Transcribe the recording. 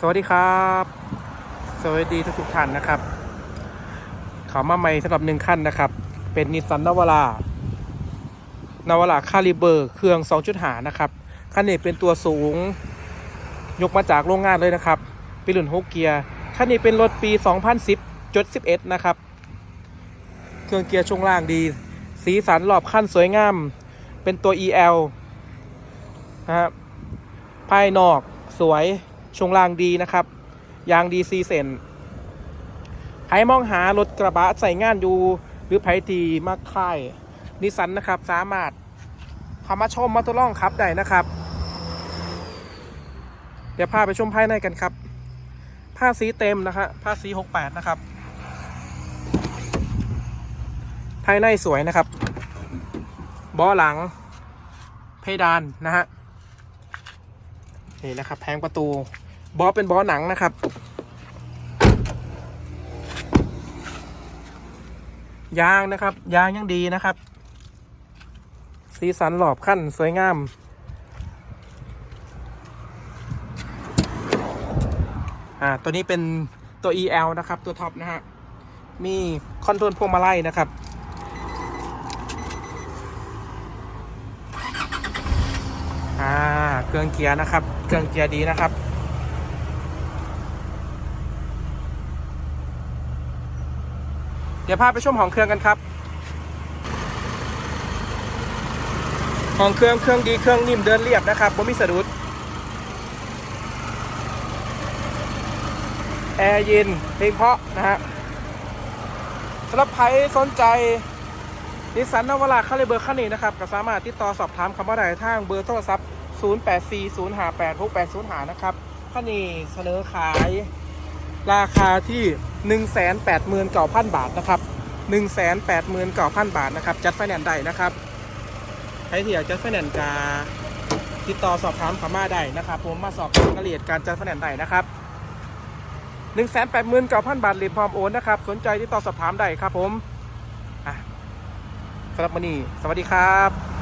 สวัสดีครับ สวัสดีทุกทุกท่านนะครับขามาใหม่สำหรับหนึ่งขั้นนะครับ เป็นนิสสันนาวารานาวาราคาลิเบอร์ เครื่อง2.5นะครับคันนี้เป็นตัวสูง ยกมาจากโรงงานเลยนะครับเป็นรุ่น6เกียร์คันนี้เป็นรถปี 2010จด11นะครับ เครื่องเกียร์ช่วงล่างดี สีสันรอบขั้นสวยงาม เป็นตัว EL นะครับภายนอกสวย ช่วงล่างดีนะครับ ยางดีซีเซนใครมองหารถกระบะใส่งานอยู่ หรือไผทีมากค่ายนิสสันนะครับ สามารถเข้ามาชมมาทดลองขับได้นะครับ เดี๋ยวพาไปชมภายในกันครับ ผ้าสีเต็มนะฮะผ้าสี 68 นะครับ ภายในสวยนะครับบาะหลัง เพดานนะฮะนี่นะครับแผงประตู บอสเป็นบอสหนังนะครับ ยางนะครับ ยางยังดีนะครับ สีสันหลอบขั้นสวยงาม อ่า ตัวนี้เป็นตัว EL นะครับ ตัวท็อปนะฮะ มีคอนโทรลพวงมาลัยนะครับอ่าเครื่องเกียร์นะครับ เครื่องเกียร์ดีนะครับ เดี๋ยวพาไปชมห้องเครื่องกันครับห้องเครื่องเครื่องดีเครื่องนิ่มเดินเรียบนะครับบ่มีสะดุดแอร์เย็นเพลงเพาะนะฮะสำหรับใครสนใจนิสสันนวราคาเลเบอร์คันนี้นะครับก็สามารถติดต่อสอบถามคำว่าใดทางเบอร์โทรศัพท์ 0840586805 นะครับคันนี้เสนอขายราคาที่ 189,000 บาทนะครับ189,000 บาทนะครับ จัดไฟแนนซ์ได้นะครับใครที่อยากจัดไฟแนนซ์กาติดต่อสอบถามขามาได้นะครับ ผมมาสอบถามรายละเอียดการจัดไฟแนนซ์ได้นะครับ189,000 บาทหรือพร้อมโอนนะครับ สนใจติดต่อสอบถามได้ครับผมสำหรับวันนี้ สวัสดีครับ